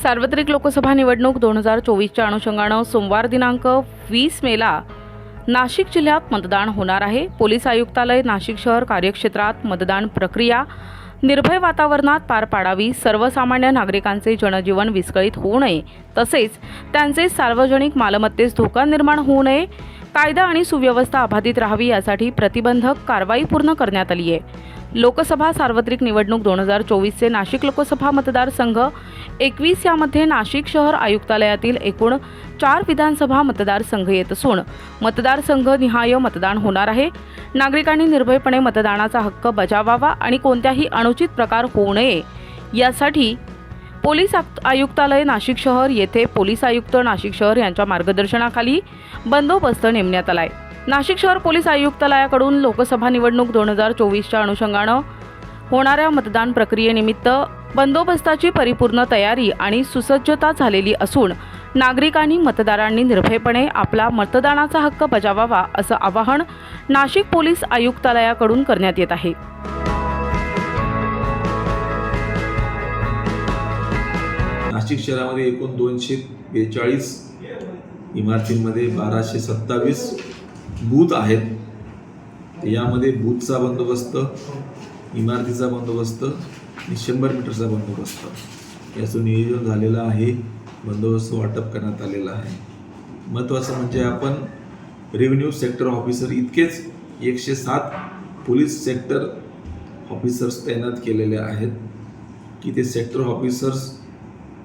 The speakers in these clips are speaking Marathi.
सार्वत्रिक लोकसभा निवडणूक दोन हजार चोवीसच्या अनुषंगानं सोमवार दिनांक वीस मेला नाशिक जिल्ह्यात मतदान होणार आहे. पोलीस आयुक्तालय नाशिक शहर कार्यक्षेत्रात मतदान प्रक्रिया निर्भय वातावरणात पार पाडावी. सर्वसामान्य नागरिकांचे जनजीवन विस्कळीत होऊ नये. तसेच त्यांचे सार्वजनिक मालमत्तेस धोका निर्माण होऊ नये. कायदा आणि सुव्यवस्था अबाधित राहावी यासाठी प्रतिबंधक कारवाई पूर्ण करण्यात आली आहे लोकसभा सार्वत्रिक निवडणूक दोन हजार चोवीसचे नाशिक लोकसभा मतदारसंघ एकवीस यामध्ये नाशिक शहर आयुक्तालयातील एकूण चार विधानसभा मतदारसंघ येत असून मतदारसंघ निहाय मतदान होणार आहे. नागरिकांनी निर्भयपणे मतदानाचा हक्क बजावावा आणि कोणत्याही अनुचित प्रकार होऊ नये. यासाठी पोलीस आयुक्तालय नाशिक शहर येथे पोलीस आयुक्त नाशिक शहर यांच्या मार्गदर्शनाखाली बंदोबस्त नेमण्यात आलाय. नाशिक शहर पोलीस आयुक्तालयाकडून लोकसभा निवडणूक दोन हजार चोवीसच्या अनुषंगानं होणाऱ्या मतदान प्रक्रियेनिमित्त बंदोबस्ताची परिपूर्ण तयारी आणि सुसज्जता झालेली असून नागरिकांनी मतदारांनी निर्भयपणे आपला मतदानाचा हक्क बजावावा असं आवाहन नाशिक पोलीस आयुक्तालयाकडून करण्यात येत आहे. नाशिक शहरामध्ये एकूण दोनशे बेचाळीस इमारतींमध्ये बाराशे सत्तावीस बूथ आहेत. यामध्ये बूथचा बंदोबस्त इमारतीचा बंदोबस्त आणि शंभर मीटरचा बंदोबस्त. याचं नियोजन झालेलं आहे. बंदोबस्त वाटप करण्यात आलेला आहे. महत्त्वाचं म्हणजे आपण रेव्हेन्यू सेक्टर ऑफिसर इतकेच एकशे सात पोलीस सेक्टर ऑफिसर्स तैनात केलेले आहेत की ते सेक्टर ऑफिसर्स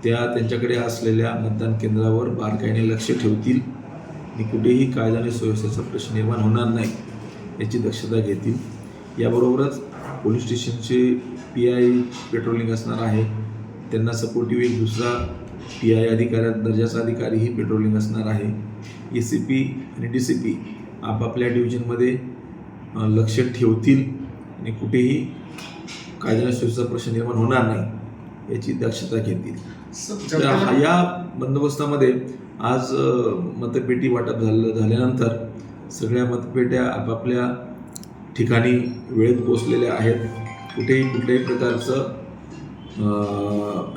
त्या त्यांच्याकडे असलेल्या मतदान केंद्रावर बारकाईने लक्ष ठेवतील. आणि कुठेही कायदा आणि सुव्यवस्थेचा प्रश्न निर्माण होणार नाही याची दक्षता घेतील. याबरोबरच पोलीस स्टेशनचे पी आय पेट्रोलिंग असणार आहे. त्यांना सपोर्टिव्ह एक दुसरा पी आय अधिकाऱ्या दर्जाचा अधिकारीही पेट्रोलिंग असणार आहे. ए सी पी आणि डी सी पी आपापल्या डिव्हिजनमध्ये लक्ष ठेवतील आणि कुठेही कायदा आणि सुव्यवस्थेचा प्रश्न निर्माण होणार नाही याची दक्षता घेतील. तर या बंदोबस्तामध्ये आज मतपेटी वाटप झालं झाल्यानंतर सगळ्या मतपेट्या आपापल्या ठिकाणी वेळेत पोचलेल्या आहेत. कुठेही कुठल्याही प्रकारचं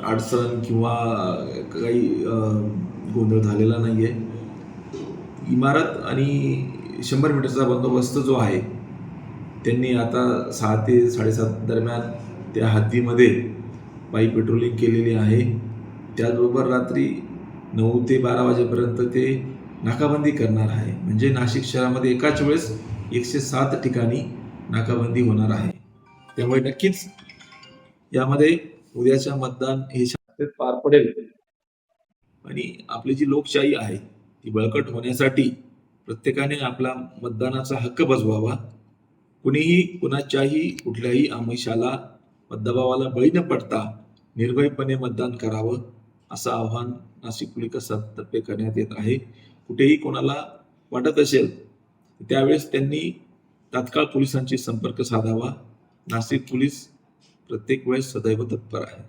अडचण किंवा काही गोंधळ झालेला नाही आहे इमारत आणि शंभर मीटरचा बंदोबस्त जो आहे त्यांनी आता सहा ते साडेसात दरम्यान त्या हद्दीमध्ये पायी पेट्रोलिंग केलेली आहे. त्याचबरोबर रात्री नऊ ते बारा वाजेपर्यंत ते नाकाबंदी करणार आहे. म्हणजे नाशिक शहरामध्ये एकाच वेळेस एकशे सात ठिकाणी नाकाबंदी होणार आहे. त्यामुळे नक्कीच यामध्ये उद्याच्या मतदान हे शांततेत पार पडेल. आणि आपली जी लोकशाही आहे ती बळकट होण्यासाठी प्रत्येकाने आपला मतदानाचा हक्क बजवावा. कुणीही कुणाच्याही कुठल्याही आमिषाला दबावाला बळी न पडता निर्भयपणे मतदान करावं. असं आव्हान नाशिक पोलिसातर्फे करण्यात येत आहे कुठेही कोणाला वाटत असेल त्यावेळेस त्यांनी तात्काळ पोलिसांशी संपर्क साधावा. नाशिक पोलीस प्रत्येक वेळेस सदैव तत्पर आहे.